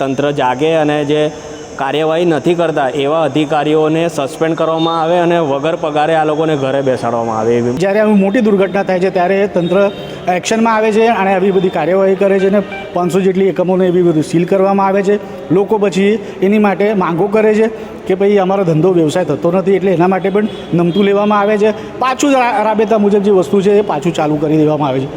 તંત્ર જાગે અને જે કાર્યવાહી નથી કરતા, એવા અધિકારીઓને સસ્પેન્ડ કરવામાં આવે અને વગર પગારે આ લોકોને ઘરે બેસાડવામાં આવે એવી જ્યારે આવી મોટી દુર્ઘટના થાય છે, ત્યારે તંત્ર એક્શનમાં આવે છે અને આવી બધી કાર્યવાહી કરે છે અને પાંચસો જેટલી એકમોને એવી બધું સીલ કરવામાં આવે છે. લોકો પછી એની માટે માંગો કરે છે કે ભાઈ અમારો ધંધો વ્યવસાય થતો નથી એટલે એના માટે પણ નમતું લેવામાં આવે છે. પાછું રાબેતા મુજબ જે વસ્તુ છે એ પાછું ચાલુ કરી દેવામાં આવે છે.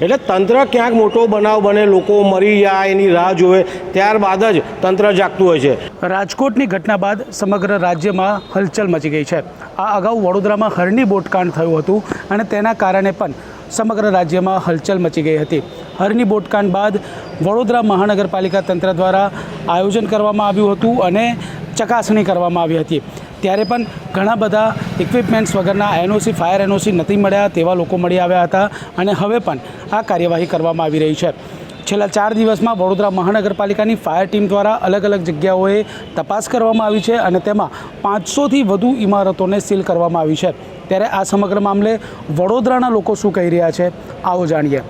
એટલે તંત્ર ક્યાંક મોટો બનાવ બને લોકો મરી જાય એની રાહ જોવે ત્યારબાદ જ તંત્ર જાગતું હોય છે. રાજકોટની ઘટના બાદ સમગ્ર રાજ્યમાં હલચલ મચી ગઈ છે. આ અગાઉ વડોદરામાં હરણી બોટકાંડ થયું હતું અને તેના કારણે પણ સમગ્ર રાજ્યમાં હલચલ મચી ગઈ હતી. હરની બોટકાંડ બાદ વડોદરા મહાનગરપાલિકા તંત્ર દ્વારા આયોજન કરવામાં આવ્યું હતું અને ચકાસણી કરવામાં આવી હતી. ત્યારે પણ ઘણા બધા ઇક્વિપમેન્ટ્સ વગરના એનઓસી ફાયર એનઓસી નથી મળ્યા તેવા લોકો મળી આવ્યા હતા અને હવે પણ આ કાર્યવાહી કરવામાં આવી રહી છે. છેલ્લા ચાર દિવસમાં વડોદરા મહાનગરપાલિકાની ફાયર ટીમ દ્વારા અલગ અલગ જગ્યાઓએ તપાસ કરવામાં આવી છે અને તેમાં પાંચસોથી વધુ ઇમારતોને સીલ કરવામાં આવી છે. ત્યારે આ સમગ્ર મામલે વડોદરાના લોકો શું કહી રહ્યા છે, આવો જાણીએ.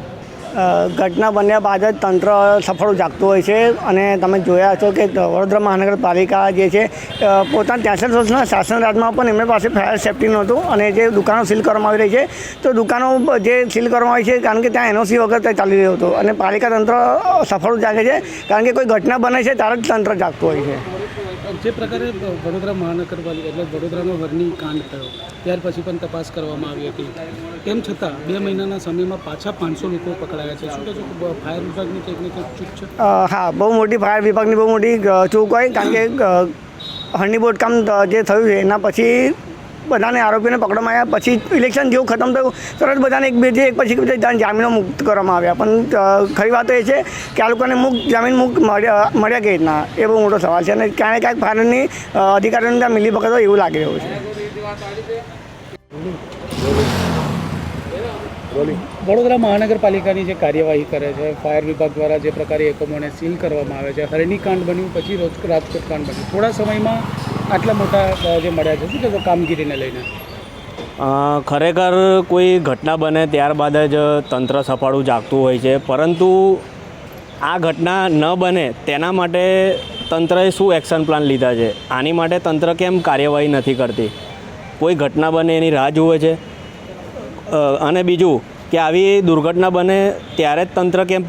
ઘટના બન્યા બાદ જ તંત્ર સફળ જાગતું હોય છે અને તમે જોયા છો કે વડોદરા મહાનગરપાલિકા જે છે પોતાના ત્યાંસઠ વર્ષના શાસન રાજમાં પણ એમની પાસે ફાયર સેફ્ટી નહોતું અને જે દુકાનો સીલ કરવામાં આવી રહી છે, તો દુકાનો જે સીલ કરવામાં આવી છે, કારણ કે ત્યાં એનઓસી વગર ત્યાં ચાલી રહ્યું હતું અને પાલિકા તંત્ર સફળ જાગે છે, કારણ કે કોઈ ઘટના બને છે ત્યારે જ તંત્ર જાગતું હોય છે. જે પ્રકારે વડોદરા મહાનગરપાલિકા એટલે વડોદરાનો વરની કાંડ થયો, ત્યાર પછી પણ તપાસ કરવામાં આવી હતી. તેમ છતાં, બે મહિનાના સમયમાં પાછા પાંચસો લોકો પકડાયા છે. શું કહેશો ફાયર વિભાગની કંઈક ચૂક છે? હા, બહુ મોટી ફાયર વિભાગની બહુ મોટી ચૂક હોય કારણ કે હળની બોટકામ જે થયું છે, એના પછી બધાને આરોપીને પકડવામાં આવ્યા. પછી ઇલેક્શન જેવું ખતમ થયું, તરત બધાને એક બે જે એક પછી બધા જામીનો મુક્ત કરવામાં આવ્યા. પણ ખરી વાત એ છે કે આ લોકોને મુક્ત, જામીન મુક્ત મળ્યા મળ્યા કેવી રીતના? એ બહુ મોટો સવાલ છે. અને ક્યાંય ક્યાંક ફાયરની અધિકારીઓને ત્યાં મિલી પકડો એવું લાગી રહ્યું છે. વડોદરા મહાનગરપાલિકાની જે કાર્યવાહી કરે છે, ફાયર વિભાગ દ્વારા જે પ્રકારે એકમોને સીલ કરવામાં આવે છે હરણી કાંડ બન્યું, પછી રોજ રાજકોટ કાંડ બન્યું. થોડા સમયમાં આટલા મોટા જે મળ્યા છે, શું કહેશો કામગીરીને લઈને? ખરેખર કોઈ ઘટના બને ત્યારબાદ જ તંત્ર સફાળું જાગતું હોય છે, પરંતુ આ ઘટના ન બને તેના માટે તંત્રએ શું એક્શન પ્લાન લીધા છે? આની માટે તંત્ર કેમ કાર્યવાહી નથી કરતી? કોઈ ઘટના બને એની રાહ જુએ છે? અને બીજું, કે આવી દુર્ઘટના બને ત્યારે જ તંત્ર કેમ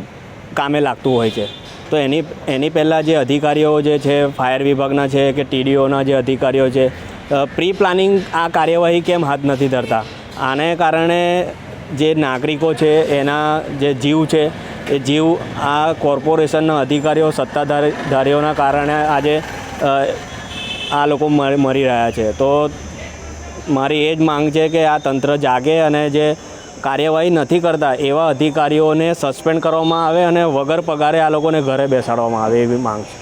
કામે લાગતું હોય છે? તો એની એની પહેલાં જે અધિકારીઓ જે છે, ફાયર વિભાગના છે કે ટીડીઓના જે અધિકારીઓ છે પ્રી પ્લાનિંગ આ કાર્યવાહી કેમ હાથ નથી ધરતા? આને કારણે જે નાગરિકો છે, એના જે જીવ છે, એ જીવ આ કોર્પોરેશનના અધિકારીઓ, સત્તાધારીઓના ધારીઓના કારણે આજે આ લોકો મરી રહ્યા છે. તો મારી એ જ માંગ છે કે આ તંત્ર જાગે અને જે કાર્યવાહી નથી કરતા, એવા અધિકારીઓને સસ્પેન્ડ કરવામાં આવે અને વગર પગારે આ લોકોને ઘરે બેસાડવામાં આવે એવી માંગ છે.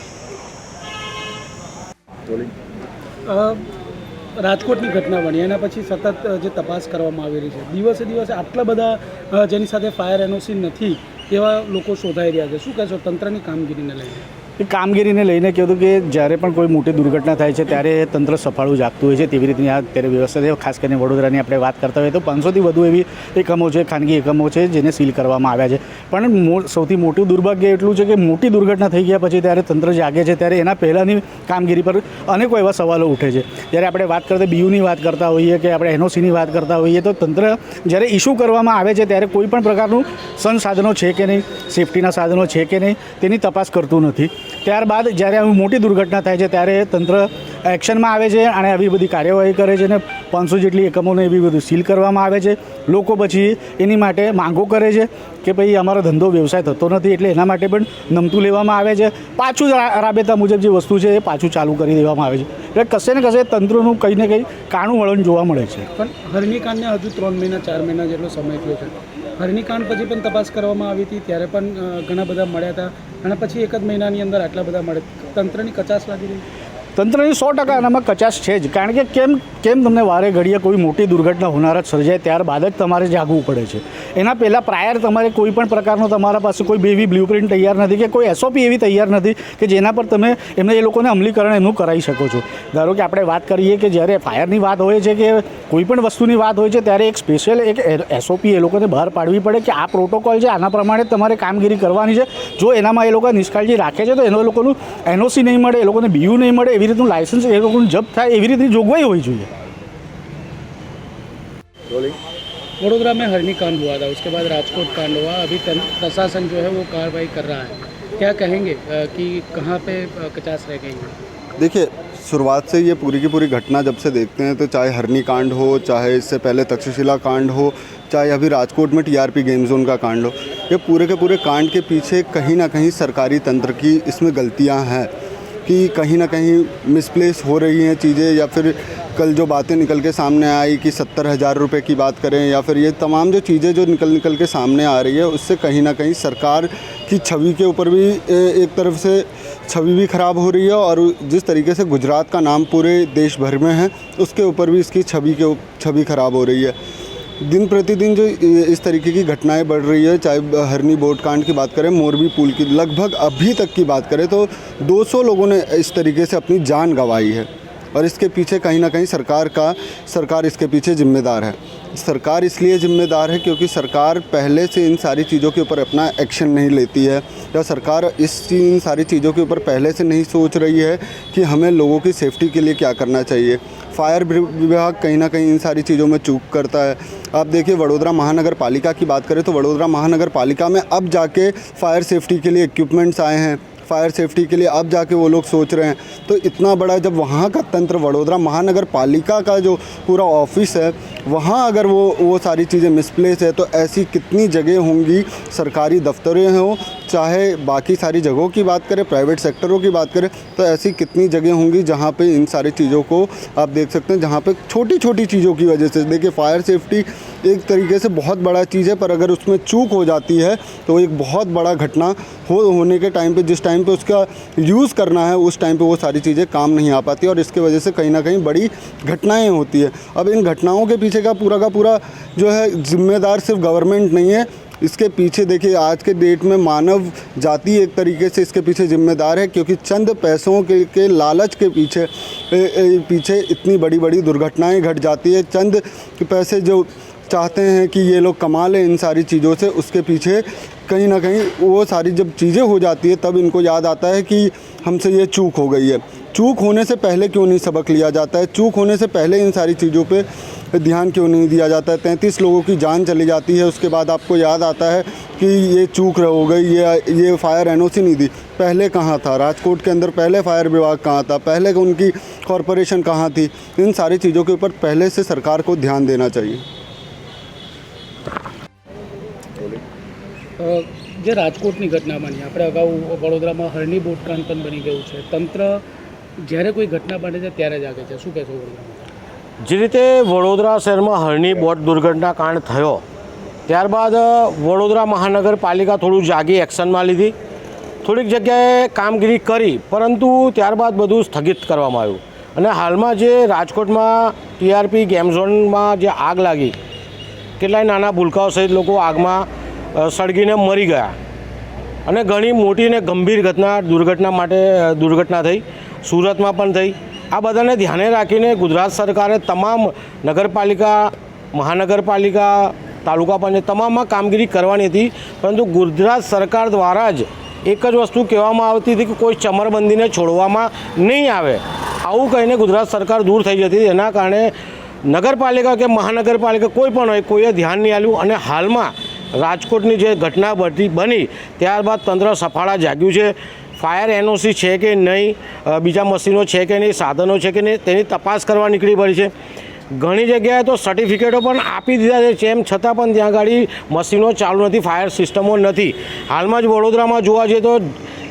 રાજકોટની ઘટના બની, એના પછી સતત જે તપાસ કરવામાં આવી રહી છે. દિવસે દિવસે આટલા બધા જેની સાથે ફાયર એનઓસી નથી, એવા લોકો શોધાઈ રહ્યા છે. શું કહેશો, તંત્રની કામગીરીને લઈને? એ કામગીરીને લઈને કહેતું કે જ્યારે પણ કોઈ મોટી દુર્ઘટના થાય છે, ત્યારે તંત્ર સફાળું જાગતું હોય છે. તેવી રીતની આ અત્યારે વ્યવસ્થા છે. ખાસ કરીને વડોદરાની આપણે વાત કરતા હોઈએ તો પાંચસોથી વધુ એવી એકમો છે, ખાનગી એકમો છે, જેને સીલ કરવામાં આવ્યા છે. પણ સૌથી મોટું દુર્ભાગ્ય એટલું છે કે મોટી દુર્ઘટના થઈ ગયા પછી ત્યારે તંત્ર જાગે છે, ત્યારે એના પહેલાંની કામગીરી પર અનેકો એવા સવાલો ઉઠે છે. જ્યારે આપણે વાત કરતા બીયુની વાત કરતા હોઈએ કે આપણે એનઓસીની વાત કરતા હોઈએ, તો તંત્ર જ્યારે ઇસ્યુ કરવામાં આવે છે, ત્યારે કોઈ પણ પ્રકારનું સંસાધનો છે કે નહીં, સેફટીના સાધનો છે કે નહીં, તેની તપાસ કરતું નથી. ત્યારબાદ જ્યારે આવી મોટી દુર્ઘટના થાય છે, ત્યારે તંત્ર એક્શનમાં આવે છે અને આવી બધી કાર્યવાહી કરે છે અને પાંચસો જેટલી એકમોને એવી બધું સીલ કરવામાં આવે છે. લોકો પછી એની માટે માંગો કરે છે કે ભાઈ, અમારો ધંધો વ્યવસાય થતો નથી એટલે એના માટે પણ નમતું લેવામાં આવે છે. પાછું રાબેતા મુજબ જે વસ્તુ છે એ પાછું ચાલુ કરી દેવામાં આવે છે. એટલે કશે ને કશે તંત્રનું કંઈ ને કંઈ કાણું વળણ જોવા મળે છે. પણ હરણીકાંડને હજુ ત્રણ મહિના, ચાર મહિના જેટલો સમય થયો છે. હરણીકાંડ પછી પણ તપાસ કરવામાં આવી હતી, ત્યારે પણ ઘણા બધા મળ્યા હતા. અને પછી એક જ મહિનાની અંદર આટલા બધા મળે તંત્રની કચાશ લાગી રહી. તંત્રની સો ટકા એનામાં કચાશ છે જ. કારણ કે કેમ કેમ તમને વારે ઘડીએ કોઈ મોટી દુર્ઘટના હોનારત સર્જાય ત્યારબાદ જ તમારે જાગવું પડે છે? એના પહેલાં પ્રાયર તમારે કોઈ પણ પ્રકારનો તમારા પાસે કોઈ બેવી બ્લુપ્રિન્ટ તૈયાર નથી કે કોઈ એસઓપી એવી તૈયાર નથી કે જેના પર તમે એમને એ લોકોને અમલીકરણ એનું કરાવી શકો છો. ધારો કે આપણે વાત કરીએ કે જ્યારે ફાયરની વાત હોય છે કે કોઈ પણ વસ્તુની વાત હોય છે ત્યારે એક સ્પેશિયલ એક એસઓપી એ લોકોને બહાર પાડવી પડે કે આ પ્રોટોકોલ છે, આના પ્રમાણે તમારે કામગીરી કરવાની છે. જો એનામાં એ લોકો નિષ્કાળજી રાખે છે તો એનો લોકોનું એનઓસી નહીં મળે, એ લોકોને બીયુ નહીં મળે, એવી રીતનું લાઇસન્સ એ લોકોનું જપ્ત થાય, એવી રીતની જોગવાઈ હોવી જોઈએ. वडोदरा में हरनी कांड हुआ था उसके बाद राजकोट कांड हुआ। अभी प्रशासन जो है वो कार्रवाई कर रहा है। क्या कहेंगे कि कहाँ पे कचास रह गई है? देखिए शुरुआत से ये पूरी की पूरी घटना जब से देखते हैं तो चाहे हरनी कांड हो चाहे इससे पहले तक्षशिला कांड हो चाहे अभी राजकोट में टीआरपी गेम जोन का कांड हो ये पूरे के पूरे कांड के पीछे कहीं ना कहीं सरकारी तंत्र की इसमें गलतियाँ हैं। कि कहीं ना कहीं मिसप्लेस हो रही हैं चीज़ें या फिर कल जो बातें निकल के सामने आई कि सत्तर हज़ार रुपये की बात करें या फिर ये तमाम जो चीज़ें जो निकल निकल के सामने आ रही है, उससे कहीं ना कहीं सरकार की छवि के ऊपर भी एक तरफ़ से छवि भी ख़राब हो रही है और जिस तरीके से गुजरात का नाम पूरे देश भर में है, उसके ऊपर भी इसकी छवि के छवि ख़राब हो रही है। दिन प्रतिदिन जो इस तरीके की घटनाएँ बढ़ रही है, चाहे हरनी बोट कांड की बात करें, मोरबी पुल की, लगभग अभी तक की बात करें तो 200 लोगों ने इस तरीके से अपनी जान गंवाई है और इसके पीछे कहीं ना कहीं सरकार का, सरकार इसके पीछे जिम्मेदार है। सरकार इसलिए जिम्मेदार है क्योंकि सरकार पहले से इन सारी चीज़ों के ऊपर अपना एक्शन नहीं लेती है या सरकार इस इन सारी चीज़ों के ऊपर पहले से नहीं सोच रही है कि हमें लोगों की सेफ्टी के लिए क्या करना चाहिए। फायर विभाग कहीं ना कहीं इन सारी चीज़ों में चूक करता है। आप देखिए वडोदरा महानगर पालिका की बात करें तो वडोदरा महानगर पालिका में अब जाके फायर सेफ्टी के लिए इक्विपमेंट्स आए हैं। फायर सेफ्टी के लिए अब जाके वो लोग सोच रहे हैं। तो इतना बड़ा जब वहाँ का तंत्र वडोदरा महानगर पालिका का जो पूरा ऑफ़िस है वहाँ अगर वो वो सारी चीज़ें मिसप्लेस है तो ऐसी कितनी जगह होंगी? सरकारी दफ्तरें हों, चाहे बाकी सारी जगहों की बात करें प्राइवेट सेक्टरों की बात करें तो ऐसी कितनी जगह होंगी जहाँ पे इन सारी चीज़ों को आप देख सकते हैं, जहाँ पे छोटी छोटी चीज़ों की वजह से, देखिए फायर सेफ्टी एक तरीके से बहुत बड़ा चीज़ है, पर अगर उसमें चूक हो जाती है तो एक बहुत बड़ा घटना हो, होने के टाइम पे, जिस टाइम पे उसका यूज़ करना है, उस टाइम पे वो सारी चीज़ें काम नहीं आ पाती, और इसके वजह से कहीं ना कहीं बड़ी घटनाएँ होती है। अब इन घटनाओं के पीछे का पूरा का पूरा जो है जिम्मेदार सिर्फ़ गवर्नमेंट नहीं है। इसके पीछे देखिए आज के डेट में मानव जाति एक तरीके से इसके पीछे जिम्मेदार है क्योंकि चंद पैसों के, के लालच के पीछे ए, ए, पीछे इतनी बड़ी बड़ी दुर्घटनाएँ घट जाती है। चंद पैसे जो चाहते हैं कि ये लोग कमा लें इन सारी चीज़ों से उसके पीछे कहीं ना कहीं वो सारी जब चीज़ें हो जाती है तब इनको याद आता है कि हमसे ये चूक हो गई है। चूक होने से पहले क्यों नहीं सबक लिया जाता है चूक होने से पहले इन सारी चीज़ों पे ध्यान क्यों नहीं दिया जाता है तैंतीस लोगों की जान चली जाती है उसके बाद आपको याद आता है कि ये चूक हो गई ये ये फायर एनओसी नहीं दी पहले कहाँ था राजकोट के अंदर पहले फायर विभाग कहाँ था पहले उनकी कॉरपोरेशन कहाँ थी इन सारी चीज़ों के ऊपर पहले से सरकार को ध्यान देना चाहिए અ, જે રાજકોટની ઘટના બની આપણે અગાઉ વડોદરામાં હરણી બોટકાંડ પણ બની ગયું છે તંત્ર જ્યારે કોઈ ઘટના બને છે, ત્યારે જ આગે છે. શું કહેશો જે રીતે વડોદરા શહેરમાં હળની બોટ દુર્ઘટના કાંડ થયો, ત્યારબાદ વડોદરા મહાનગરપાલિકા થોડું જાગી એક્શનમાં લીધી. થોડીક જગ્યાએ કામગીરી કરી, પરંતુ ત્યારબાદ બધું સ્થગિત કરવામાં આવ્યું. અને હાલમાં જે રાજકોટમાં ટીઆરપી ગેમ ઝોનમાં જે આગ લાગી, કેટલાય નાના ભૂલકાઓ સહિત લોકો આગમાં સળગીને મરી ગયા. અને ઘણી મોટી ને ગંભીર ઘટના, દુર્ઘટના માટે દુર્ઘટના થઈ. સુરતમાં પણ થઈ. આ બધાને ધ્યાને રાખીને ગુજરાત સરકારે તમામ નગરપાલિકા, મહાનગરપાલિકા, તાલુકા પંચાયત તમામમાં કામગીરી કરવાની હતી. પરંતુ ગુજરાત સરકાર દ્વારા જ એક જ વસ્તુ કહેવામાં આવતી હતી કે કોઈ ચમરબંધીને છોડવામાં નહીં આવે. આવું કહીને ગુજરાત સરકાર દૂર થઈ જતી એના કારણે નગરપાલિકા કે મહાનગરપાલિકા કોઈ પણ હોય, કોઈએ ધ્યાન નહીં આવ્યું અને હાલમાં રાજકોટની જે ઘટના બની, ત્યારબાદ તંત્ર સફાળા જાગ્યું છે. ફાયર એનઓસી છે કે નહીં બીજા મશીનો છે કે નહીં, સાધનો છે કે નહીં, તેની તપાસ કરવા નીકળી પડી છે. ઘણી જગ્યાએ તો સર્ટિફિકેટો પણ આપી દીધા છે એમ છતાં પણ ત્યાં આગળ મશીનો ચાલુ નથી, ફાયર સિસ્ટમો નથી. હાલમાં જ વડોદરામાં જોવા જઈએ તો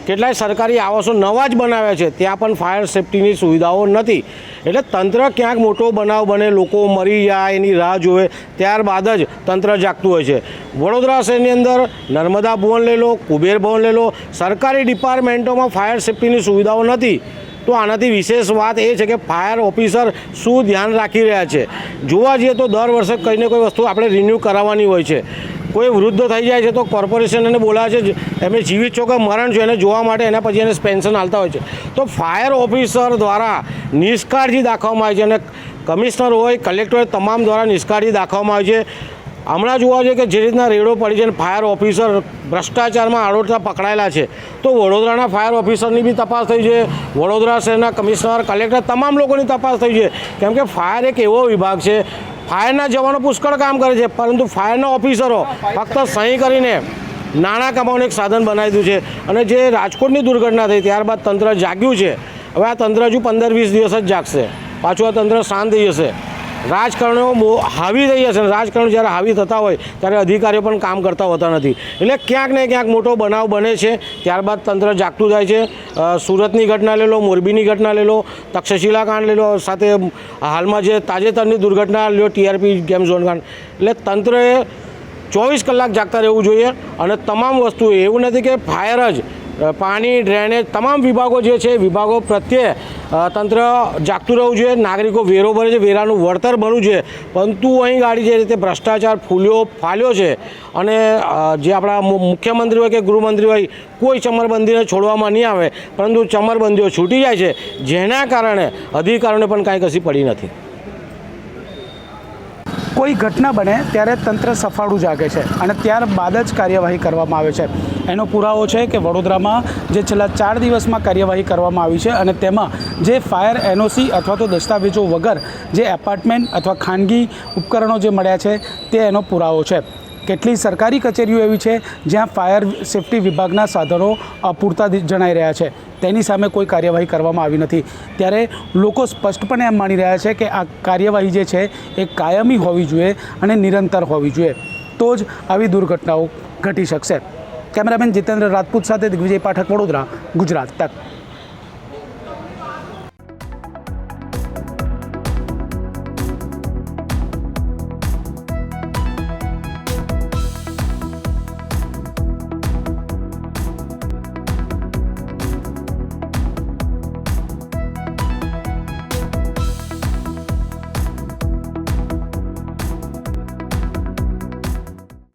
કેટલાય સરકારી આવાસો નવા જ બનાવ્યા છે, ત્યાં પણ ફાયર સેફટીની સુવિધાઓ નથી. એટલે તંત્ર ક્યાંક મોટો બનાવ બને, લોકો મરી જાય, એની રાહ જોવે, ત્યારબાદ જ તંત્ર જાગતું હોય છે. વડોદરા શહેરની અંદર નર્મદા ભવન લઈ લો, કુબેર ભવન લઈ લો, સરકારી ડિપાર્ટમેન્ટોમાં ફાયર સેફ્ટીની સુવિધાઓ નથી. તો આનાથી વિશેષ વાત એ છે કે ફાયર ઓફિસર શું ધ્યાન રાખી રહ્યા છે? જોવા જઈએ તો દર વર્ષે કંઈ ને કોઈ વસ્તુ આપણે રિન્યૂ કરાવવાની હોય છે. કોઈ વૃદ્ધ થઈ જાય છે તો કોર્પોરેશન એને બોલાવે છે. એમને જીવિત છો કે મરણ છો એને જોવા માટે એના પછી એને પેન્શન હાલતા હોય છે. તો ફાયર ઓફિસર દ્વારા નિષ્કાળજી દાખવવામાં આવે છે અને કમિશનર હોય કલેક્ટર હોય, તમામ દ્વારા નિષ્કાળજી દાખવવામાં આવે છે. હમણાં જોવા જોઈએ કે જે રીતના રેડો પડી છે અને ફાયર ઓફિસર ભ્રષ્ટાચારમાં આડોટતા પકડાયેલા છે. તો વડોદરાના ફાયર ઓફિસરની બી તપાસ થઈ છે. વડોદરા શહેરના કમિશનર કલેક્ટર તમામ લોકોની તપાસ થઈ છે. કેમ કે ફાયર એક એવો વિભાગ છે ફાયરના જવાનો પુષ્કળ કામ કરે છે, પરંતુ ફાયરના ઓફિસરો ફક્ત સહી કરીને નાણાં કમાવાનું એક સાધન બનાવી દીધું છે. અને જે રાજકોટની દુર્ઘટના થઈ ત્યારબાદ તંત્ર જાગ્યું છે. હવે આ તંત્ર હજુ પંદર વીસ દિવસ જ જાગશે. પાછું આ તંત્ર શાંત થઈ જશે. રાજકારણીઓ હાવી થઈ જશે અને રાજકારણીઓ જ્યારે હાવી થતા હોય, ત્યારે અધિકારીઓ પણ કામ કરતા હોતા નથી. એટલે ક્યાંક ને ક્યાંક મોટો બનાવ બને છે. ત્યારબાદ તંત્ર જાગતું જાય છે. સુરતની ઘટના લઈ લો, મોરબીની ઘટના લઈ લો, તક્ષશિલા કાંડ લઈ લો, સાથે હાલમાં જે તાજેતરની દુર્ઘટના લ્યો લો, ટીઆરપી ગેમ ઝોન કાંડ. એટલે તંત્રએ ચોવીસ કલાક જાગતા રહેવું જોઈએ અને તમામ વસ્તુ એવું નથી કે ફાયર જ પાણી, ડ્રેનેજ તમામ વિભાગો જે છે, વિભાગો પ્રત્યે તંત્ર જાગતું રહેવું જોઈએ, નાગરિકો વેરો ભરે છે, વેરાનું વળતર ભરવું જોઈએ પરંતુ અહીં ગાડી જે રીતે ભ્રષ્ટાચાર ફૂલ્યો, ફાલ્યો છે અને જે આપણા મુખ્યમંત્રી હોય કે ગૃહમંત્રી હોય, કોઈ ચમરબંધીને છોડવામાં નહીં આવે, પરંતુ ચમરબંધીઓ છૂટી જાય છે, જેના કારણે અધિકારીઓને પણ કાંઈ કસી પડી નથી. કોઈ ઘટના બને ત્યારે તંત્ર સફાળું જાગે છે અને ત્યારબાદ જ કાર્યવાહી કરવામાં આવે છે. એનો પુરાવો છે કે વડોદરામાં જે છેલ્લા ચાર દિવસમાં કાર્યવાહી કરવામાં આવી છે અને તેમાં જે ફાયર એનઓસી અથવા તો દસ્તાવેજો વગર જે એપાર્ટમેન્ટ અથવા ખાનગી ઉપકરણો જે મળ્યા છે તે એનો પુરાવો છે. કેટલી સરકારી કચેરીઓ એવી છે જ્યાં ફાયર સેફટી વિભાગના સાધનો અપૂરતા જણાઈ રહ્યા છે. તેની સામે કોઈ કાર્યવાહી કરવામાં આવી નથી. ત્યારે લોકો સ્પષ્ટપણે એમ માની રહ્યા છે કે આ કાર્યવાહી જે છે એ કાયમી હોવી જોઈએ અને નિરંતર હોવી જોઈએ. તો જ આવી દુર્ઘટનાઓ ઘટી શકશે. કેમેરામેન જીતેન્દ્ર રાજપૂત સાથે દિગ્વિજય પાઠક વડોદરા ગુજરાત. તક